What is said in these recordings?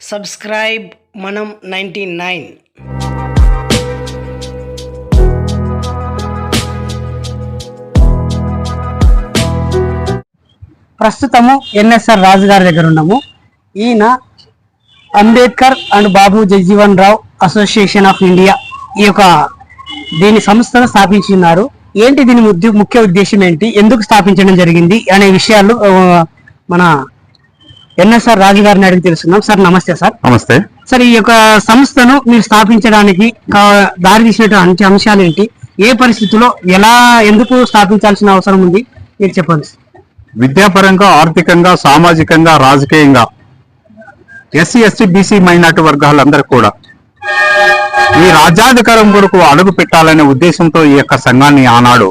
Subscribe మనం ninety nine. ప్రస్తుతము NSR Raju గారి దగ్గర ఉన్నాము. ఈయన Ambedkar and Babu Jagjivan Rao association of India ఈ యొక్క దీని సంస్థను స్థాపించున్నారు ఏంటి దీని ముద్ ముఖ్య ఉద్దేశం ఏంటి? ఎందుకు స్థాపించడం జరిగింది? అనే విషయాలు మన ఎన్ఎస్ఆర్ రాజు గారిని అడిగి తెలుసుకుందాం. సార్ నమస్తే సార్. నమస్తే. సార్ ఈ యొక్క సంస్థను మీరు స్థాపించడానికి దారి తీసినటువంటి అంశాలు ఏంటి? ఏ పరిస్థితుల్లో ఎలా ఎందుకు స్థాపించాల్సిన అవసరం ఉంది? మీరు చెప్పండి. విద్యాపరంగా ఆర్థికంగా సామాజికంగా రాజకీయంగా ఎస్సీ ఎస్టీ బీసీ మైనార్టీ వర్గాలందరూ కూడా ఈ రాజ్యాధికారం కొరకు అడుగు పెట్టాలనే ఉద్దేశంతో ఈ యొక్క సంఘాన్ని ఆనాడు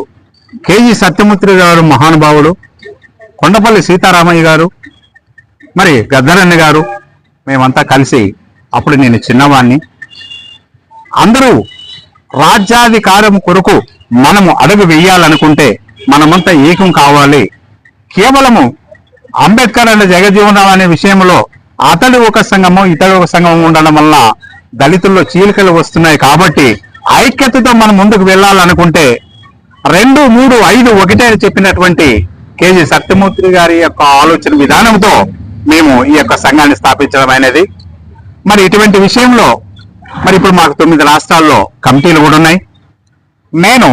కేజీ సత్యమూర్తి గారు మహానుభావుడు కొండపల్లి సీతారామయ్య గారు మరి గద్దరన్న గారు మేమంతా కలిసి అప్పుడు నేను చిన్నవాణ్ణి. అందరూ రాజ్యాధికారం కొరకు మనము అడుగు వేయాలనుకుంటే మనమంతా ఏకం కావాలి. కేవలము అంబేద్కర్ అనే జగజీవనరావు అనే విషయంలో అతడు ఒక సంఘము ఇతడు ఒక సంఘం ఉండడం వల్ల దళితుల్లో చీలికలు వస్తున్నాయి కాబట్టి ఐక్యతతో మనం ముందుకు వెళ్ళాలనుకుంటే రెండు మూడు ఐదు ఒకటే అని చెప్పినటువంటి కేజీ సత్యమూర్తి గారి యొక్క ఆలోచన విధానంతో మేము ఈ యొక్క సంఘాన్ని స్థాపించడం అనేది. మరి ఇటువంటి విషయంలో మరి ఇప్పుడు మాకు తొమ్మిది రాష్ట్రాల్లో కమిటీలు కూడా ఉన్నాయి. నేను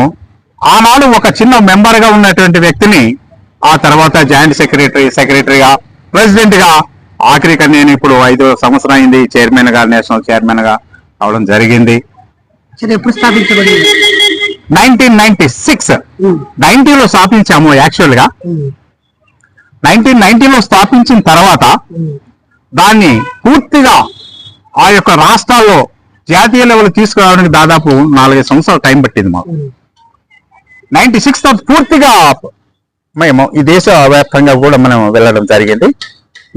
ఆనాడు ఒక చిన్న మెంబర్గా ఉన్నటువంటి వ్యక్తిని ఆ తర్వాత జాయింట్ సెక్రటరీ సెక్రటరీగా ప్రెసిడెంట్గా ఆఖరిగా నేను ఇప్పుడు ఐదో సంవత్సరం అయింది చైర్మన్గా నేషనల్ చైర్మన్గా అవడం జరిగింది. ఎప్పుడు స్థాపించబడింది? Nineteen ninety six. నైన్టీలో స్థాపించాము యాక్చువల్గా ఉమ్, నైన్టీన్ నైన్టీలో స్థాపించిన తర్వాత. దాన్ని పూర్తిగా ఆ యొక్క రాష్ట్రాల్లో జాతీయ లెవెల్ తీసుకురావడానికి దాదాపు నాలుగైదు సంవత్సరాలు టైం పట్టింది మాకు. నైన్టీ సిక్స్ పూర్తిగా మేము ఈ దేశ వ్యాప్తంగా కూడా మనం వెళ్ళడం జరిగింది.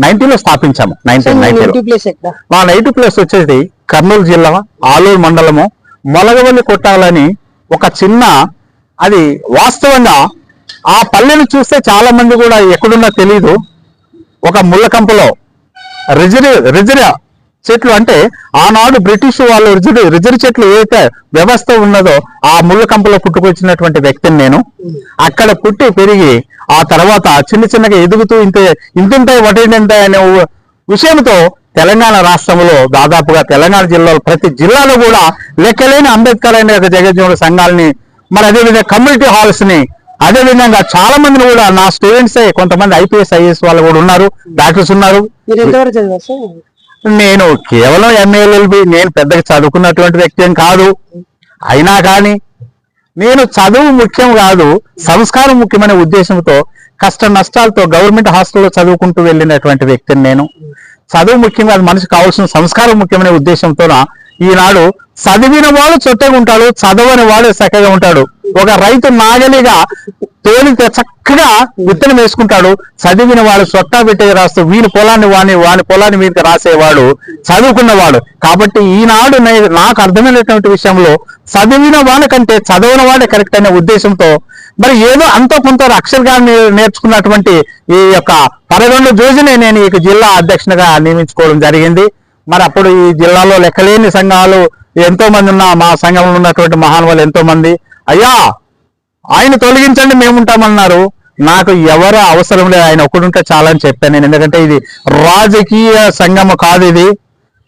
నైన్టీలో స్థాపించాము నైన్టీన్ నైన్టీలో. ఎక్కడ? మా నైట్ ప్లేస్ వచ్చేసి కర్నూలు జిల్లా ఆలూరు మండలము మొలగవల్లి కొట్టాలని ఒక చిన్న అది వాస్తవంగా ఆ పల్లెను చూస్తే చాలా మంది కూడా ఎక్కడున్నా తెలీదు. ఒక ముళ్ళకంపలో రిజరి రిజర చెట్లు అంటే ఆనాడు బ్రిటిష్ వాళ్ళు రిజరి రిజరి చెట్లు ఏదైతే వ్యవస్థ ఉన్నదో ఆ ముళ్ళకంపలో పుట్టుకొచ్చినటువంటి వ్యక్తిని నేను. అక్కడ పుట్టి పెరిగి ఆ తర్వాత చిన్న చిన్నగా ఎదుగుతూ ఇంత ఇంతుంటాయి వటేంటాయి అనే విషయంతో తెలంగాణ రాష్ట్రంలో దాదాపుగా తెలంగాణ జిల్లాలో ప్రతి జిల్లాలో కూడా లెక్కలేని అంబేద్కర్ అనే ఒక జగజ్జీవన సంఘాలని మరి అదేవిధంగా కమ్యూనిటీ హాల్స్ని అదే విధంగా చాలా మందిని కూడా నా స్టూడెంట్స్ కొంతమంది ఐపీఎస్ ఐఏఎస్ వాళ్ళు కూడా ఉన్నారు డాక్టర్స్ ఉన్నారు. నేను కేవలం ఎంఏఎల్ఎల్బి నేను పెద్దగా చదువుకున్నటువంటి వ్యక్తి ఏం కాదు. అయినా కానీ నేను చదువు ముఖ్యం కాదు సంస్కారం ముఖ్యమైన ఉద్దేశంతో కష్ట నష్టాలతో గవర్నమెంట్ హాస్టల్లో చదువుకుంటూ వెళ్ళినటువంటి వ్యక్తిని నేను. చదువు ముఖ్యం కాదు మనిషికి కావాల్సిన సంస్కారం ముఖ్యమైన ఉద్దేశంతో ఈనాడు చదివిన వాడు చొట్టగా ఉంటాడు చదవని వాడు చక్కగా ఉంటాడు. ఒక రైతు నాగలిగా తోలి చక్కగా విత్తనం వేసుకుంటాడు. చదివిన వాడు చొట్టా పెట్టే రాస్తూ వీని పొలాన్ని వాని వాని పొలాన్ని మీదకి రాసేవాడు చదువుకున్నవాడు. కాబట్టి ఈనాడు నాకు అర్థమైనటువంటి విషయంలో చదివిన వాడికంటే చదవని వాడే కరెక్ట్ అనే ఉద్దేశంతో మరి ఏదో అంత కొంత అక్షరగా నేర్చుకున్నటువంటి ఈ యొక్క పదకొండు రోజునే నేను ఈ జిల్లా అధ్యక్షునిగా నియమించుకోవడం జరిగింది. మరి అప్పుడు ఈ జిల్లాలో లెక్కలేని సంఘాలు ఎంతో మంది ఉన్న మా సంఘంలో ఉన్నటువంటి మహానుభావులు ఎంతో మంది. అయ్యా ఆయన తొలగించండి మేము ఉంటామన్నారు నాకు ఎవరు అవసరం లేదు ఆయన ఒక్కడుంటే చాలా అని చెప్పాను నేను. ఎందుకంటే ఇది రాజకీయ సంఘము కాదు ఇది.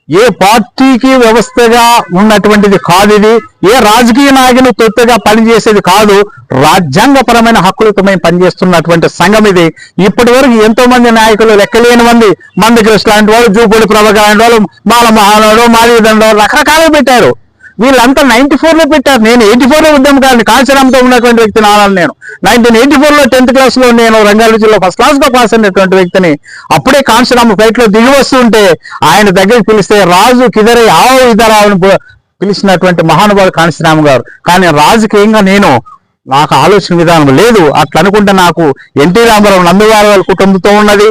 ఏ పార్టీకి వ్యవస్థగా ఉన్నటువంటిది కాదు ఇది. ఏ రాజకీయ నాయకులు తొత్తుగా పనిచేసేది కాదు. రాజ్యాంగపరమైన హక్కులతో మేము పనిచేస్తున్నటువంటి సంఘం ఇది. ఇప్పటి వరకు ఎంతో మంది నాయకులు లెక్కలేని మంది. మంది కృష్ణ లాంటి వాళ్ళు జూపూడి ప్రభాకర్ లాంటి వాళ్ళు బాల మాదిదండ రకరకాలు పెట్టారు. వీళ్ళంతా నైన్టీ ఫోర్లో పెట్టారు. నేను ఎయిటీ ఫోర్లో ఉద్యమకారుని కాశీరామ్తో ఉన్నటువంటి వ్యక్తిని ఆనాను నేను. నైన్టీన్ ఎయిటీ ఫోర్లో టెన్త్ క్లాస్లో నేను రంగారెడ్డి జిల్లా ఫస్ట్ క్లాస్లో పాస్ అయినటువంటి వ్యక్తిని. అప్పుడే కాశీరామ్ ఫ్లైట్లో దిగి వస్తుంటే ఆయన దగ్గరికి పిలిస్తే రాజు కిదరే ఆవు ఇదరా పిలిచినటువంటి మహానుభావుడు కాశీరామ్ గారు. కానీ రాజకీయంగా నేను నాకు ఆలోచన విధానం లేదు. అట్లా అనుకుంటే నాకు ఎన్టీ రామారావు నందగారు వాళ్ళ కుటుంబంతో ఉన్నది.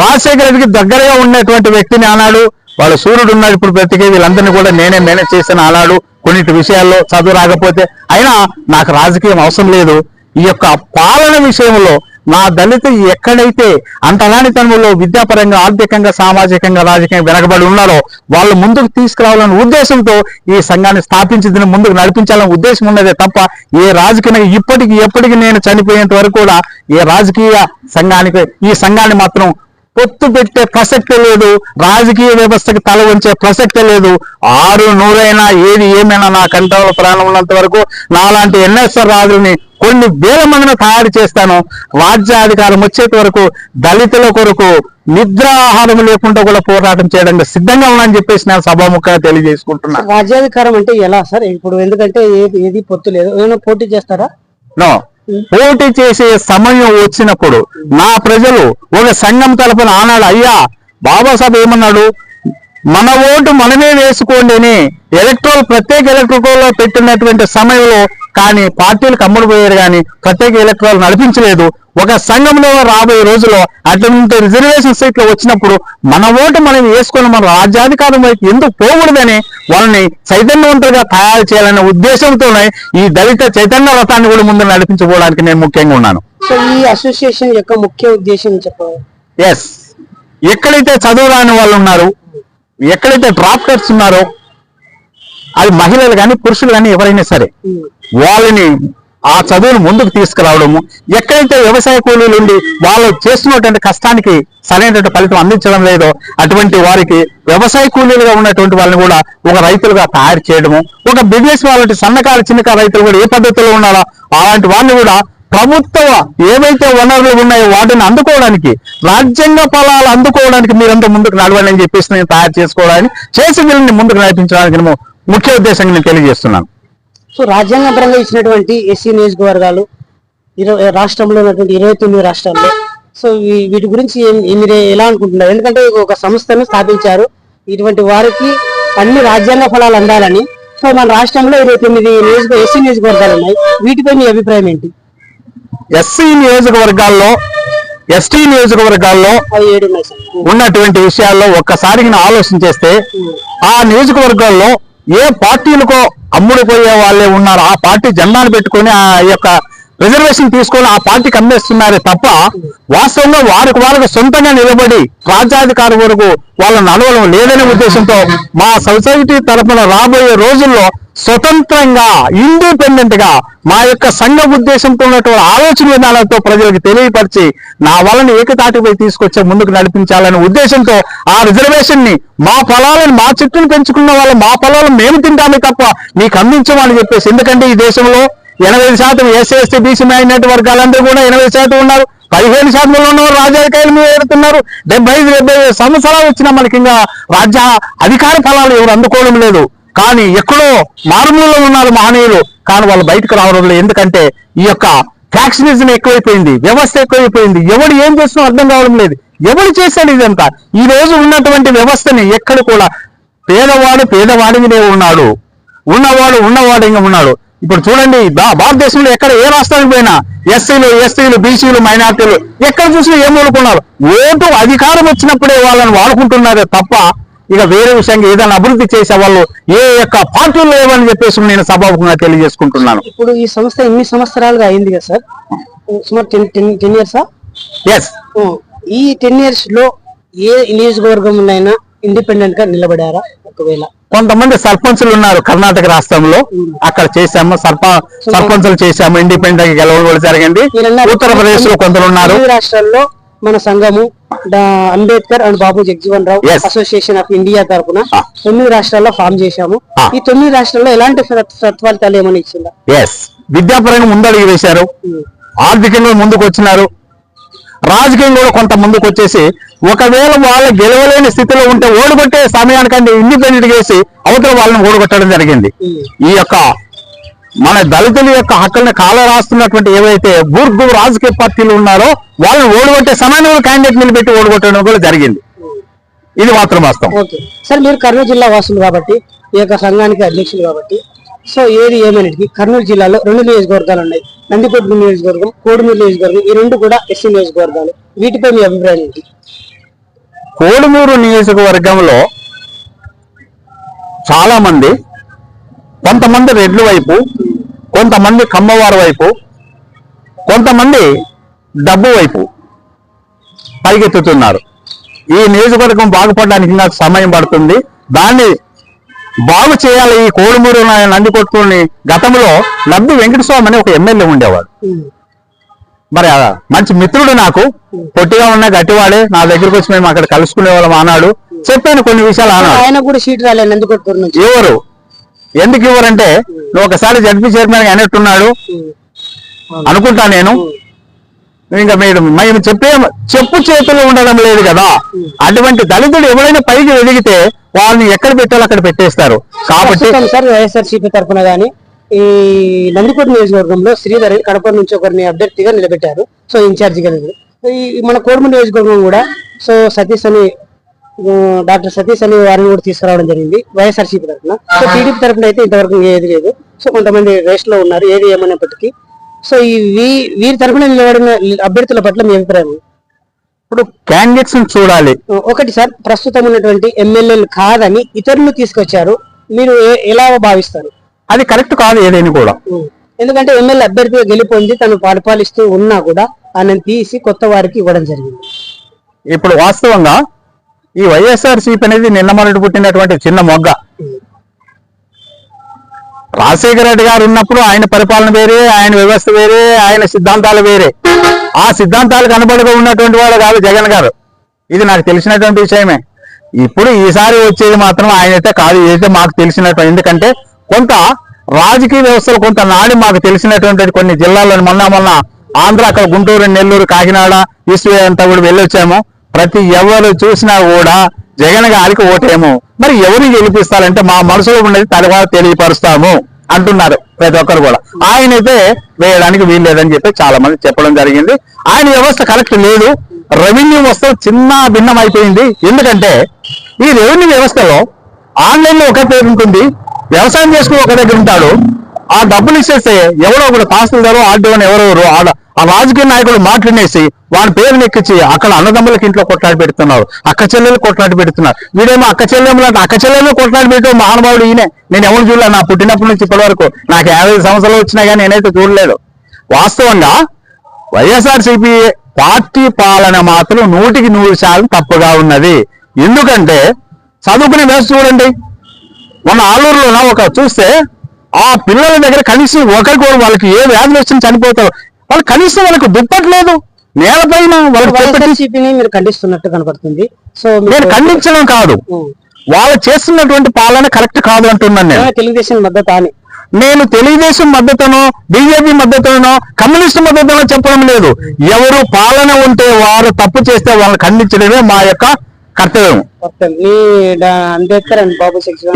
రాజశేఖర రెడ్డికి దగ్గరగా ఉన్నటువంటి వ్యక్తిని అన్నాడు వాళ్ళ సూర్యుడు ఉన్నాడు ఇప్పుడు బ్రతికే వీళ్ళందరినీ కూడా నేనే మేనేజ్ చేసిన అలాడు కొన్నిటి విషయాల్లో చదువు రాకపోతే. అయినా నాకు రాజకీయం అవసరం లేదు. ఈ యొక్క పాలన విషయంలో నా దళిత ఎక్కడైతే అంటరానితనంలో విద్యాపరంగా ఆర్థికంగా సామాజికంగా రాజకీయంగా వెనకబడి ఉన్నారో వాళ్ళు ముందుకు తీసుకురావాలనే ఉద్దేశంతో ఈ సంఘాన్ని స్థాపించి ముందుకు నడిపించాలనే ఉద్దేశం ఉన్నదే తప్ప ఏ రాజకీయ ఇప్పటికి ఎప్పటికి నేను చనిపోయేంత వరకు కూడా ఏ రాజకీయ సంఘానికి ఈ సంఘాన్ని మాత్రం పొత్తు పెట్టే ప్రసక్తే లేదు. రాజకీయ వ్యవస్థకి తల వంచే ప్రసక్తే లేదు. ఆరు నూరైనా ఏది ఏమైనా నా కంట్రోల్ ప్రాణం ఉన్నంత వరకు నాలాంటి ఎన్ఎస్ఆర్ రాజుల్ని కొన్ని వేల మందిని తయారు చేస్తాను. రాజ్యాధికారం వచ్చేంత వరకు దళితుల కొరకు నిద్రాహారం లేకుండా కూడా పోరాటం చేయడానికి సిద్ధంగా ఉన్నానని చెప్పేసి నేను సభాముఖంగా తెలియజేసుకుంటున్నా. రాజ్యాధికారం అంటే ఎలా సార్? ఇప్పుడు ఎందుకంటే ఏది ఏది పొత్తు లేదు. ఏమైనా పోటీ చేస్తారా? నో. పోటీ చేసే సమయం వచ్చినప్పుడు నా ప్రజలు ఒక సంఘం తరపున ఆనాడు అయ్యా బాబాసాహెబ్ ఏమన్నాడు? మన ఓటు మనమే వేసుకోండి అని ఎలక్ట్రోల్ ప్రత్యేక ఎలక్ట్రికల్లో పెట్టినటువంటి సమయంలో కానీ పార్టీలకు అమ్ముడు పోయారు కానీ ప్రత్యేక ఎలక్ట్రాల్ నడిపించలేదు. ఒక సంఘంలో రాబోయే రోజుల్లో అటువంటి రిజర్వేషన్ సీట్లు వచ్చినప్పుడు మన ఓటు మనం వేసుకొని మన రాజ్యాధికారం వైపు ఎందుకు పోకూడదని వాళ్ళని చైతన్యవంతులుగా తయారు చేయాలనే ఉద్దేశంతోనే ఈ దళిత చైతన్య రథాన్ని కూడా ముందు నడిపించుకోవడానికి నేను ముఖ్యంగా ఉన్నాను. సో ఈ అసోసియేషన్ యొక్క ముఖ్య ఉద్దేశం చెప్పవాలి ఎస్ ఎక్కడైతే చదువు రాని వాళ్ళు ఉన్నారు ఎక్కడైతే డ్రాప్టర్స్ ఉన్నారో అది మహిళలు కానీ పురుషులు కానీ ఎవరైనా సరే వాళ్ళని ఆ చదువును ముందుకు తీసుకురావడము ఎక్కడైతే వ్యవసాయ కూలీలు ఉండి వాళ్ళు చేస్తున్నటువంటి కష్టానికి సరైనటువంటి ఫలితం అందించడం లేదో అటువంటి వారికి వ్యవసాయ కూలీలుగా ఉన్నటువంటి వాళ్ళని కూడా ఒక రైతులుగా తయారు చేయడము ఒక బిజినెస్ వాళ్ళకి సన్నకారు చిన్నకారు రైతులు కూడా ఏ పద్ధతిలో ఉన్నారో అలాంటి వాళ్ళని కూడా ప్రభుత్వ ఏవైతే వనరులు ఉన్నాయో వాటిని అందుకోవడానికి రాజ్యాంగ ఫలాలు అందుకోవడానికి మీరంతా ముందుకు నడవండి అని చెప్పేసి నేను తయారు చేసుకోవడానికి చేసి వీళ్ళని ముందుకు నడిపించడానికి ముఖ్య ఉద్దేశంగా నేను తెలియజేస్తున్నాను. సో రాజ్యాంగపరంగా ఇచ్చినటువంటి ఎస్సీ నియోజకవర్గాలు ఇరవై రాష్ట్రంలో ఉన్నటువంటి ఇరవై తొమ్మిది రాష్ట్రాల్లో. సో వీటి గురించి మీరు ఎలా అనుకుంటున్నారు? ఎందుకంటే ఒక సంస్థను స్థాపించారు. ఇటువంటి వారికి అన్ని రాజ్యాంగ ఫలాలు అందాలని. సో మన రాష్ట్రంలో ఇరవై తొమ్మిది నియోజక ఎస్సీ నియోజకవర్గాలు ఉన్నాయి. వీటిపై మీ అభిప్రాయం ఏంటి? ఎస్సీ నియోజకవర్గాల్లో ఎస్టీ నియోజకవర్గాల్లో ఉన్నటువంటి విషయాల్లో ఒక్కసారి ఆలోచన చేస్తే ఆ నియోజకవర్గాల్లో ఏ పార్టీలకో అమ్ముడుపోయే వాళ్ళే ఉన్నారు. ఆ పార్టీ జెండాను పెట్టుకొని ఆ యొక్క రిజర్వేషన్ తీసుకొని ఆ పార్టీకి అమ్మేస్తున్నారే తప్ప వాస్తవంగా వారికి వాళ్ళకి సొంతంగా నిలబడి రాజ్యాధికారి వరకు వాళ్ళ నడవడం లేదనే ఉద్దేశంతో మా సొసైటీ తరపున రాబోయే రోజుల్లో స్వతంత్రంగా ఇండిపెండెంట్గా మా యొక్క సంఘం ఉద్దేశంతో ఉన్నటువంటి ఆలోచన విధానాలతో ప్రజలకు తెలియపరిచి నా వలన ఏకతాటిపై తీసుకొచ్చే ముందుకు నడిపించాలనే ఉద్దేశంతో ఆ రిజర్వేషన్ని మా ఫలాలను మా చెట్టును పెంచుకున్న వాళ్ళు మా ఫలాలను మేము తింటామే తప్ప మీకు అందించమని చెప్పేసి ఎందుకంటే ఈ దేశంలో ఎనభై శాతం ఎస్సీ ఎస్టీ బీసీ మైనార్టీ వర్గాలందరూ కూడా ఎనభై శాతం ఉన్నారు. పదిహేను శాతంలో ఉన్నవారు రాజకీయాలు మీద ఏడుతున్నారు. డెబ్బై ఐదు డెబ్బై సంవత్సరాలు వచ్చినా మనకి ఇంకా రాజ్య అధికార ఫలాలు ఎవరు అందుకోవడం లేదు. కానీ ఎక్కడో మారుమూలలో ఉన్నారు మహనీయులు కానీ వాళ్ళు బయటకు రావడం లేదు. ఎందుకంటే ఈ యొక్క ఫ్యాక్షనిజం ఎక్కువైపోయింది వ్యవస్థ ఎక్కువైపోయింది. ఎవడు ఏం చేస్తున్నా అర్థం కావడం లేదు. ఎవడు చేశాడు ఇదంతా? ఈ రోజు ఉన్నటువంటి వ్యవస్థని ఎక్కడ కూడా పేదవాడు పేదవాడిగానే ఉన్నాడు. ఉన్నవాడు ఉన్నవాడిగా ఉన్నాడు. ఇప్పుడు చూడండి భారతదేశంలో ఎక్కడ ఏ రాష్ట్రానికి పోయినా ఎస్సీలు ఎస్టీలు బీసీలు మైనార్టీలు ఎక్కడ చూసినా ఏం వాడుకున్నారు ఓటు అధికారం వచ్చినప్పుడే వాళ్ళని వాడుకుంటున్నారే తప్ప ఇక వేరే విషయంగా ఏదైనా అభివృద్ధి చేసే వాళ్ళు ఏ యొక్క పార్టీలు లేవని చెప్పేసి నేను సభాముఖంగా తెలియజేసుకుంటున్నాను. ఇప్పుడు ఈ సంస్థ ఎన్ని సంవత్సరాలుగా అయింది కదా సార్? సుమారు టెన్ టెన్ టెన్ ఇయర్సా? ఎస్ ఈ టెన్ ఇయర్స్లో ఏ నియోజకవర్గంలో ఇండిపెండెంట్గా నిలబడారా ఒకవేళ? కొంతమంది సర్పంచులు ఉన్నారు కర్ణాటక రాష్ట్రంలో. అక్కడ చేశాము సర్ప సర్పంచులు చేశాము ఇండిపెండెంట్గా గెలవడం కూడా జరిగింది. ఉత్తరప్రదేశ్లో కొందరు ఉన్నారు. రాష్ట్రాల్లో మన సంఘము Ambedkar and Babu Jagjivan Rao. Association of India తరపున Ah. తొమ్మిది రాష్ట్రాల్లో ఫామ్ చేశాము. Ah. ఈ తొమ్మిది రాష్ట్రాల్లో ఎలాంటి సత్- సత్ఫలితాలు ఏమైనా ఇచ్చిందా? విద్యాపరంగా ముందడుగు వేశారు. ఆర్థికంగా ముందుకు వచ్చినారు రాజకీయంగా కూడా కొంత ముందుకు వచ్చేసి ఒకవేళ వాళ్ళు గెలవలేని స్థితిలో ఉంటే ఓడిగొట్టే సమయానికంటే ఇండిపెండెంట్ చేసి అవతల వాళ్ళని ఓడగొట్టడం జరిగింది. ఈ యొక్క మన దళితుల యొక్క హక్కుల్ని కాల రాస్తున్నటువంటి ఏవైతే బూర్గు రాజకీయ పార్టీలు ఉన్నారో వాళ్ళని ఓడగొట్టే సమయంలో క్యాండిడేట్ నిలబెట్టి ఓడగొట్టడం కూడా జరిగింది. ఇది మాత్రం వాస్తవం. సార్ మీరు కర్నూలు జిల్లా వాసులు కాబట్టి ఈ యొక్క సంఘానికి అధ్యక్షులు కాబట్టి సో ఏది ఏమైనటికి కర్నూలు జిల్లాలో రెండు నియోజకవర్గాలు ఉన్నాయి. నందికొట్టు నియోజకవర్గం కోడుమూరు నియోజకవర్గం ఈ రెండు కూడా ఎస్సీ నియోజకవర్గాలు. వీటిపై మీ అభిప్రాయం ఏంటి? కోడుమూరు నియోజకవర్గంలో చాలా మంది కొంతమంది రెడ్ల వైపు కొంతమంది కమ్మవారి వైపు కొంతమంది డబ్బు వైపు పైకెత్తుతున్నారు ఈ నియోజకవర్గం బాగుపడడానికి ఇంకా సమయం పడుతుంది. దాన్ని బాగు చేయాలి ఈ కోడుమూరు నందికొట్టుకుని గతంలో లబ్ధి వెంకటస్వామి అని ఒక ఎమ్మెల్యే ఉండేవాడు. మరి మంచి మిత్రుడు నాకు. పొట్టిగా ఉన్న గట్టివాడే. నా దగ్గరికి వచ్చి మేము అక్కడ కలుసుకునే వాళ్ళం అన్నాడు చెప్పాను కొన్ని విషయాలు అన్నాడు ఆయన కూడా సీట్ రాలేదు ఎవరు? ఎందుకు ఇవ్వరంటే నువ్వు ఒకసారి జడ్పీ చైర్మన్ అనేట్టున్నాడు అనుకుంటా నేను. ఇంకా మీరు మేము చెప్పే చెప్పు చేతుల్లో ఉండడం లేదు కదా. అటువంటి దళితుడు ఎవరైనా పైకి ఎదిగితే వాళ్ళని ఎక్కడ పెట్టాలో అక్కడ పెట్టేస్తారు. కాబట్టి సార్ వైఎస్ఆర్సీపీ తరఫున గానీ ఈ నందికోట నియోజకవర్గంలో శ్రీధర్ కడప నుంచి ఒకరిని అభ్యర్థిగా నిలబెట్టారు. సో ఇన్ఛార్జిగా మన కోడుమ నియోజకవర్గం కూడా సో సతీష్ అని డాక్టర్ సతీష్ అని వారిని కూడా తీసుకురావడం జరిగింది వైఎస్ఆర్సీపీ తరఫున. సో టీడీపీ తరఫున అయితే ఇంతవరకు ఏది లేదు. సో కొంతమంది రేస్లో ఉన్నారు ఏది ఏమన్నప్పటికీ సో ఈ వీరి తరఫున నిలబడిన అభ్యర్థుల పట్ల మీ అభిప్రాయం? ఇప్పుడు క్యాండిడేట్స్ చూడాలి. ఒకటి సార్ ప్రస్తుతం ఉన్నటువంటి ఎమ్మెల్యేలు కాదని ఇతరులు తీసుకొచ్చారు. మీరు ఎలా భావిస్తారు? అది కరెక్ట్ కాదు ఏదైనా కూడా. ఎందుకంటే ఎమ్మెల్యే అభ్యర్థిగా గెలుపొంది తను పరిపాలిస్తూ ఉన్నా కూడా ఆయన తీసి కొత్త వారికి ఇవ్వడం జరిగింది. ఇప్పుడు వాస్తవంగా ఈ వైఎస్ఆర్ అనేది నిన్న మొదటి పుట్టినటువంటి చిన్న మొగ్గ. రాజశేఖర రెడ్డి గారు ఉన్నప్పుడు ఆయన పరిపాలన వేరే ఆయన వ్యవస్థ వేరే ఆయన సిద్ధాంతాలు వేరే. ఆ సిద్ధాంతాలు అనుబడిగా ఉన్నటువంటి వాడు కాదు జగన్ గారు. ఇది నాకు తెలిసినటువంటి విషయమే. ఇప్పుడు ఈసారి వచ్చేది మాత్రం ఆయన అయితే కాదు ఏదైతే మాకు తెలిసినటువంటి ఎందుకంటే కొంత రాజకీయ వ్యవస్థలు కొంత నాడి మాకు తెలిసినటువంటి కొన్ని జిల్లాల్లో మొన్న మొన్న ఆంధ్ర అక్కడ గుంటూరు నెల్లూరు కాకినాడ ఈస్ట్ అంతా కూడా వెళ్ళొచ్చాము. ప్రతి ఎవరు చూసినా కూడా జగన్ గారికి ఓటేమో మరి ఎవరిని గెలిపిస్తారంటే మా మనసులో ఉన్నది తర్వాత తెలియపరుస్తాము అంటున్నారు ప్రతి ఒక్కరు కూడా. ఆయన అయితే వేయడానికి వీలు లేదని చెప్పి చాలా మంది చెప్పడం జరిగింది. ఆయన వ్యవస్థ కరెక్ట్ లేదు. రెవెన్యూ వ్యవస్థ చిన్న భిన్నం అయిపోయింది. ఎందుకంటే ఈ రెవెన్యూ వ్యవస్థలో ఆన్లైన్లో ఒక పేరు ఉంటుంది. వ్యవసాయం చేసుకుని ఒక దగ్గర ఉంటాడు. ఆ డబ్బులు ఇచ్చేస్తే ఎవరో ఒకడు తహసీల్దారు ఆర్డీఓని ఎవరెవరు ఆడ- ఆ రాజకీయ నాయకుడు మాట్లాడేసి వాడి పేరుని ఎక్కించి అక్కడ అన్నదమ్ములకి ఇంట్లో కొట్లాడి పెడుతున్నారు. అక్క చెల్లెలు కొట్లాడి పెడుతున్నారు. వీడేమో అక్క చెల్లెములు అంటే అక్క చెల్లెలు కొట్లాడి పెట్టే మహానుభావుడు ఈయనే. నేను ఎవరు చూడలే నా పుట్టినప్పటి నుంచి ఇప్పటి వరకు. నాకు యాభై సంవత్సరాలు వచ్చినా కానీ నేనైతే చూడలేదు. వాస్తవంగా వైఎస్ఆర్సీపీ పార్టీ పాలన మాత్రం నూటికి నూరు శాతం తప్పుగా ఉన్నది. ఎందుకంటే చదువుకునే వ్యవస్థ చూడండి. మన ఆలూరులో ఒక చూస్తే ఆ పిల్లల దగ్గర కనీసం ఒకరికి వాళ్ళకి ఏ వ్యాధులు వచ్చినా చనిపోతారు. వాళ్ళు కనీసం వాళ్ళకి నేలపైన దుప్పటి- వైఎస్ఆర్సీపీని మీరు ఖండిస్తున్నట్టు కనపడుతుంది. సో నేను ఖండించడం కాదు. వాళ్ళు చేస్తున్నటువంటి పాలన కరెక్ట్ కాదు అంటున్నాను నేను. తెలుగుదేశం మద్దతు అని? నేను తెలుగుదేశం మద్దతును బీజేపీ మద్దతును కమ్యూనిస్ట్ మద్దతును చెప్పడం లేదు. ఎవరు పాలన ఉంటే వారు తప్పు చేస్తే వాళ్ళని ఖండించడమే మా యొక్క కర్తవ్యం.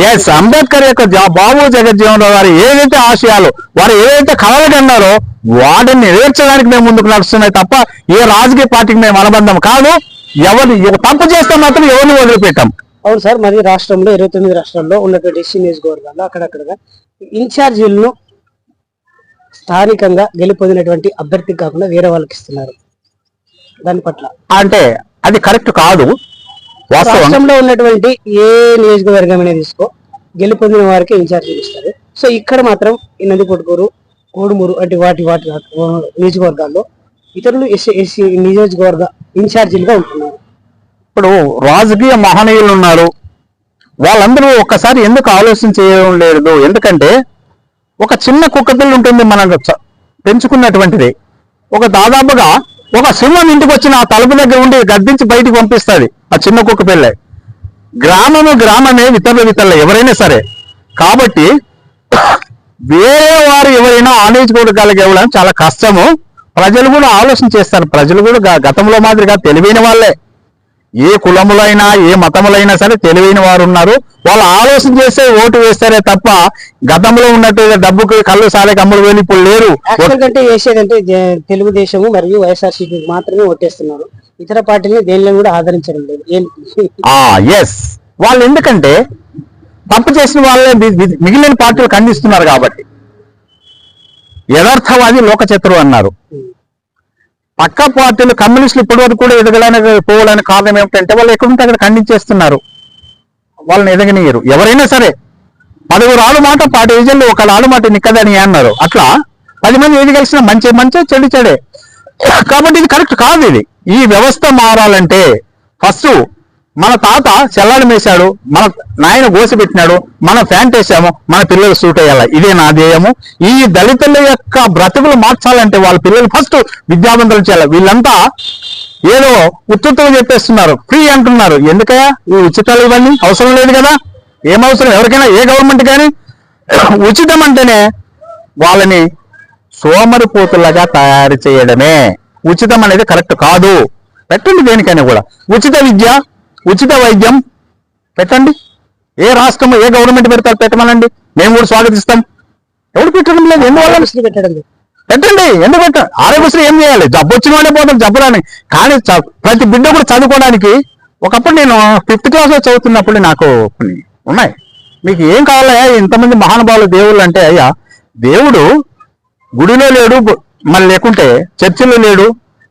ఎస్ అంబేద్కర్ యొక్క బాబు జగజ్జీవన్ రావు గారు ఏదైతే ఆశయాలు వారు ఏదైతే కన్నారో వాటిని నెరవేర్చడానికి మేము ముందుకు నడుస్తున్నాయి తప్ప ఏ రాజకీయ పార్టీకి మేము అనుబంధం కాదు. ఎవరు ఎవ- తప్పు చేస్తే మాత్రం ఎవరిని వదిలిపెట్టాం. అవును సార్ మరి రాష్ట్రంలో ఇరవై తొమ్మిది రాష్ట్రాల్లో ఉన్నటువంటి ఎస్సీ నియోజకవర్గాల్లో అక్కడక్కడగా ఇన్ఛార్జీలను స్థానికంగా గెలుపొందినటువంటి అభ్యర్థికి కాకుండా వేరే వాళ్ళకి ఇస్తున్నారు. దాని పట్ల. అంటే అది కరెక్ట్ కాదు. రాష్ట్రంలో ఉన్నటువంటి ఏ నియోజకవర్గం అనేది తీసుకో గెలుపొందిన వారికి ఇన్ఛార్జీలు ఇస్తారు సో ఇక్కడ మాత్రం ఈ నందికొట్కూరు కోడుమూరు అంటే వాటి వాటి నియోజకవర్గాల్లో ఇతరులు ఎస్సీ ఎస్సీ నియోజకవర్గ ఇన్ఛార్జీలుగా ఉంటున్నారు. ఇప్పుడు రాజకీయ మహనీయులు ఉన్నారు. వాళ్ళందరూ ఒక్కసారి ఎందుకు ఆలోచన చేయడం లేదు? ఎందుకంటే ఒక చిన్న కుక్క పిల్ల ఉంటుంది మనం పెంచుకున్నటువంటిది. ఒక దాదాపుగా ఒక సింహం ఇంటికి వచ్చిన ఆ తలుపు దగ్గర ఉండి గద్దించి బయటికి పంపిస్తుంది ఆ చిన్న కుక్క పిల్ల గ్రామము గ్రామమే వితరల వితరల ఎవరైనా సరే. కాబట్టి వేరే వారు ఎవరైనా ఆలోచించుకోగలిగేవడం చాలా కష్టము. ప్రజలు కూడా ఆలోచన చేస్తారు. ప్రజలు కూడా గతంలో మాదిరిగా తెలివైన వాళ్ళే. ఏ కులములైనా ఏ మతములైనా సరే తెలివైన వారు ఉన్నారు వాళ్ళు ఆలోచన చేస్తే ఓటు వేస్తారే తప్ప గతంలో ఉన్నట్టు డబ్బుకి కళ్ళు సాలకి అమ్ముడు వేలు ఇప్పుడు లేరు. యాక్చువల్ కంటే వేసేదంటే తెలుగుదేశము మరియు వైఎస్ఆర్సీపీ మాత్రమే ఓటేస్తున్నారు. ఇతర పార్టీని దేనిలో కూడా ఆదరించడం లేదు. ఎస్ వాళ్ళు ఎందుకంటే తప్పు చేసిన వాళ్ళే మిగిలిన పార్టీలు ఖండిస్తున్నారు కాబట్టి. యథార్థవాది లోకచతురు అన్నారు. పక్క పార్టీలు కమ్యూనిస్టులు ఇప్పటి వరకు కూడా ఎదగడానికి పోవడానికి కారణం ఏమిటంటే వాళ్ళు ఎక్కడుంటే అక్కడ ఖండించేస్తున్నారు. వాళ్ళని ఎదగనీయరు. ఎవరైనా సరే పలువురు ఆడు మాట పాటి ఏజెంట్లు ఒక ఆడు మాట నిక్కదని అన్నారు. అట్లా పది మంది ఏది కలిసినా మంచి మంచి చెడు చెడే. కాబట్టి ఇది కరెక్ట్ కాదు ఇది. ఈ వ్యవస్థ మారాలంటే ఫస్ట్ మన తాత చెల్లాడి వేశాడు మన నాయన గోసి పెట్టినాడు మనం ఫ్యాంట్ వేసాము మన పిల్లలు సూట్ అయ్యాల? ఇదే నా ధ్యేయము. ఈ దళితుల యొక్క బ్రతుకులు మార్చాలంటే వాళ్ళ పిల్లలు ఫస్ట్ విద్యావంతులు చేయాలి. వీళ్ళంతా ఏదో ఉత్తుత్వం చెప్పేస్తున్నారు. ఫ్రీ అంటున్నారు. ఎందుకయ్యా? ఈ ఉచితాలు ఇవన్నీ అవసరం లేదు కదా? ఏం అవసరం? ఎవరికైనా ఏ గవర్నమెంట్ కానీ? ఉచితం అంటేనే వాళ్ళని సోమరిపోతులాగా తయారు చేయడమే. ఉచితం అనేది కరెక్ట్ కాదు. పెట్టండి దేనికైనా కూడా. ఉచిత విద్య ఉచిత వైద్యం పెట్టండి. ఏ రాష్ట్రం ఏ గవర్నమెంట్ పెడతారు పెట్టమనండి. మేము కూడా స్వాగతిస్తాం. ఎవరు పెట్టడం లేదు? ఎందువల్ల పెట్టడం. పెట్టండి. ఎందుకు పెట్ట? ఆరోగ్యశ్రీ ఏం చేయాలి? జబ్బు వచ్చిన వాళ్ళే పోతారు జబ్బు రాని కానీ ప్రతి బిడ్డ కూడా చదువుకోవడానికి ఒకప్పుడు నేను ఫిఫ్త్ క్లాస్లో చదువుతున్నప్పుడు నాకు కొన్ని ఉన్నాయి. మీకు ఏం కావాలయ్యా ఇంతమంది మహానుభావులు దేవుళ్ళు అంటే అయ్యా దేవుడు గుడిలో లేడు మరి లేకుంటే చర్చిలో లేడు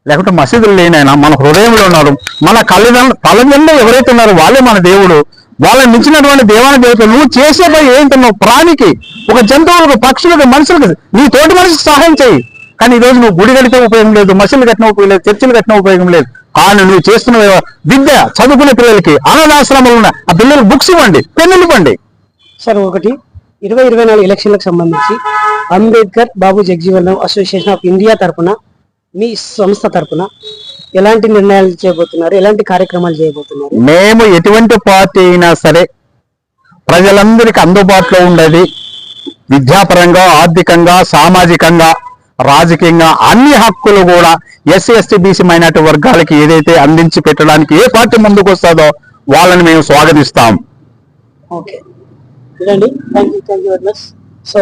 లేకుంటే మసీదులు లేనైనా మన హృదయంలో ఉన్నారు మన కళ్ళ తల్లిదండ్రులు ఎవరైతే ఉన్నారో వాళ్ళే మన దేవుడు. వాళ్ళని మించినటువంటి దేవాన్ని దేవుడు నువ్వు చేసే పని ఏంటి? నువ్వు ప్రాణికి ఒక జంతువులకు పక్షులకు మనుషులకు నీ తోటి మనిషికి సహాయం చేయి. కానీ ఈ రోజు నువ్వు గుడి కడితే ఉపయోగం లేదు మసీదులు కట్టిన ఉపయోగం లేదు చర్చిలు కట్టిన ఉపయోగం లేదు. కానీ నువ్వు చేస్తున్న విద్య చదువుకునే పిల్లలకి అనాథాశ్రమాలు ఉన్న ఆ పిల్లలకు బుక్స్ ఇవ్వండి పెన్నులు ఇవ్వండి. సార్ ఒకటి ఇరవై ఇరవై నాలుగు ఎలక్షన్లకు సంబంధించి Ambedkar Babu Jagjivan Ram association of India తరపున మీ సంస్థ తరపున ఎలాంటి నిర్ణయాలు చేయబోతున్నారు? ఎలాంటి కార్యక్రమాలు చేయబోతున్నారు? మేము ఎటువంటి పార్టీ అయినా సరే ప్రజలందరికీ అందుబాటులో ఉండేది విద్యాపరంగా ఆర్థికంగా సామాజికంగా రాజకీయంగా అన్ని హక్కులు కూడా ఎస్సీ ఎస్టీ బీసీ మైనార్టీ వర్గాలకి ఏదైతే అందించి పెట్టడానికి ఏ పార్టీ ముందుకు వస్తుందో వాళ్ళని మేము స్వాగతిస్తాం. ఓకే. సో